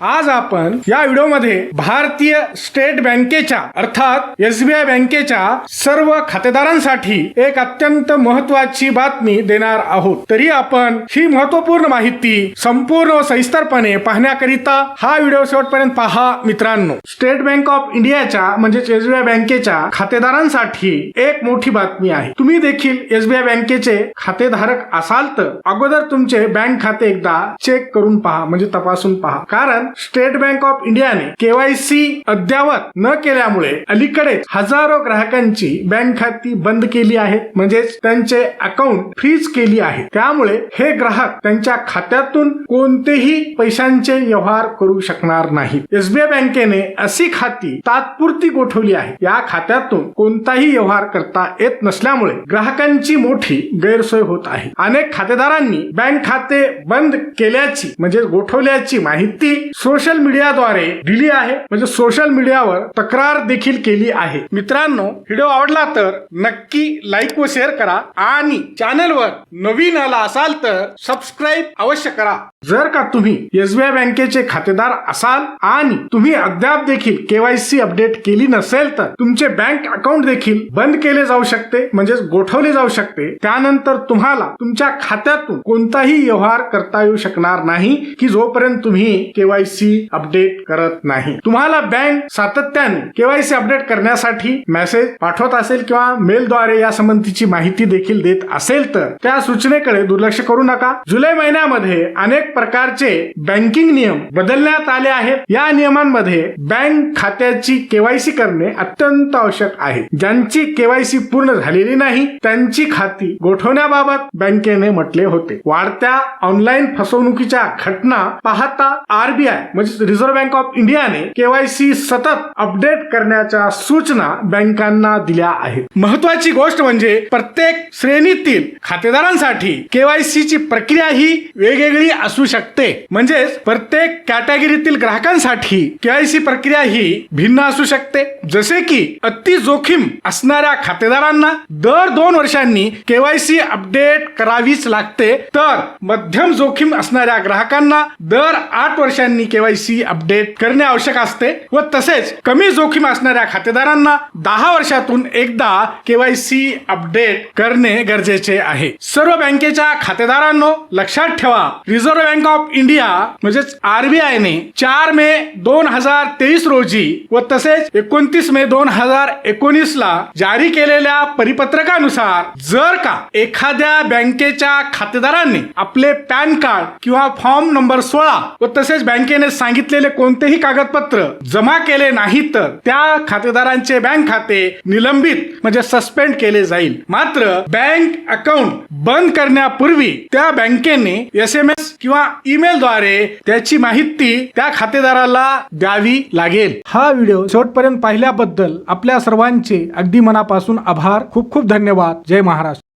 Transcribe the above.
आज आपण या व्हिडिओमध्ये भारतीय स्टेट बँकेच्या अर्थात एसबीआय बँकेच्या सर्व खातेदारांसाठी एक अत्यंत महत्वाची बातमी देणार आहोत. तरी आपण ही महत्त्वपूर्ण माहिती संपूर्ण व सविस्तरपणे पाहण्याकरिता हा व्हिडिओ शेवटपर्यंत पहा मित्रांनो. स्टेट बँक ऑफ इंडियाच्या म्हणजेच एसबीआय बँकेच्या खातेदारांसाठी एक मोठी बातमी आहे. तुम्ही देखील एसबीआय बँकेचे खातेधारक असाल तर अगोदर तुमचे बँक खाते एकदा चेक करून पहा म्हणजे तपासून पहा. कारण स्टेट बँक ऑफ इंडियाने केवायसी अद्यावत न केल्यामुळे अलीकडे हजारो ग्राहकांची बँक खाती बंद केली आहेत. म्हणजेच त्यांचे अकाउंट फ्रीज केली आहे त्यामुळे हे ग्राहक त्यांच्या खात्यातून कोणतेही पैशांचे व्यवहार करू शकणार नाही एसबीआय बँकेने अशी खाती तात्पुरती गोठवली आहे. या खात्यातून कोणताही व्यवहार करता येत नसल्यामुळे ग्राहकांची मोठी गैरसोय होत आहे. अनेक खातेदारांनी बँक खाते बंद केल्याची म्हणजे गोठवल्याची माहिती सोशल मीडियाद्वारे दिली आहे. म्हणजे सोशल मीडियावर तक्रार देखील केली आहे. मित्रांनो व्हिडिओ आवडला तर नक्की लाईक व शेअर करा आणि चॅनलवर नवीन आला असाल तर सबस्क्राईब अवश्य करा. जर का तुम्ही एसबीआय बँकेचे खातेदार असाल आणि तुम्ही अद्याप देखील केवायसी अपडेट केली नसेल तर तुमचे बँक अकाउंट देखील बंद केले जाऊ शकते म्हणजेच गोठवले जाऊ शकते. त्यानंतर तुम्हाला तुमच्या खात्यातून कोणताही व्यवहार करता येऊ शकणार नाही की जोपर्यंत तुम्ही केवायसी अपडेट करत नाही. तुम्हाला बँक सातत्याने केवायसी अपडेट करण्यासाठी मेसेज पाठवत असेल किंवा मेलद्वारे या संबंधीची माहिती देखील देत असेल तर त्या सूचनेकडे दुर्लक्ष करू नका. जुलै महिन्यामध्ये अनेक प्रकारचे बँकिंग नियम बदलण्यात आले आहेत. या नियमांमध्ये बँक खात्याची केवायसी करणे अत्यंत आवश्यक आहे. ज्यांची केवायसी पूर्ण झालेली नाही त्यांची खाती गोठवण्याबाबत बँकेने म्हटले होते. वाढत्या ऑनलाईन फसवणुकीच्या घटना पाहता आरबीआय म्हणजे रिझर्व्ह बँक ऑफ इंडियाने केवायसी सतत अपडेट करण्याच्या सूचना बँकांना दिल्या आहेत. महत्वाची गोष्ट म्हणजे प्रत्येक श्रेणीतील खातेदारांसाठी केवायसी ची प्रक्रिया ही वेगवेगळी असू शकते. म्हणजेच प्रत्येक कॅटेगरीतील ग्राहकांसाठी केवायसी प्रक्रिया ही भिन्न असू शकते. जसे की अति जोखीम असणाऱ्या खातेदारांना दर दोन वर्षांनी केवायसी अपडेट करावीच लागते. तर मध्यम जोखीम असणाऱ्या ग्राहकांना दर आठ वर्षांनी केवायसी अपडेट करणे आवश्यक असते व तसेच कमी जोखीम असणाऱ्या खातेदारांना दहा वर्षातून एकदा केवायसी अपडेट करणे गरजेचे आहे. सर्व बँकेच्या खातेदारांनो लक्षात ठेवा रिझर्व्ह बँक ऑफ इंडिया म्हणजेच आरबीआय ने चार मे दोन हजार तेवीस रोजी व तसेच एकोणतीस मे दोन हजार एकोणीस ला जारी केलेल्या परिपत्रकानुसार जर का एखाद्या बँकेच्या खातेदारांनी आपले पॅन कार्ड किंवा फॉर्म नंबर सोळा व तसेच बँके बँकेने सांगितलेले कोणतेही कागदपत्र जमा केले नाही तर त्या खातेदारांचे बँक खाते निलंबित म्हणजे सस्पेंड केले जाईल. मात्र बँक अकाउंट बंद करण्यापूर्वी त्या बँकेने एस एम एस किंवा ईमेलद्वारे त्याची माहिती त्या खातेदाराला द्यावी लागेल. हा व्हिडिओ शेवटपर्यंत पाहिल्याबद्दल आपल्या सर्वांचे अगदी मनापासून आभार. खूप खूप धन्यवाद. जय महाराष्ट्र.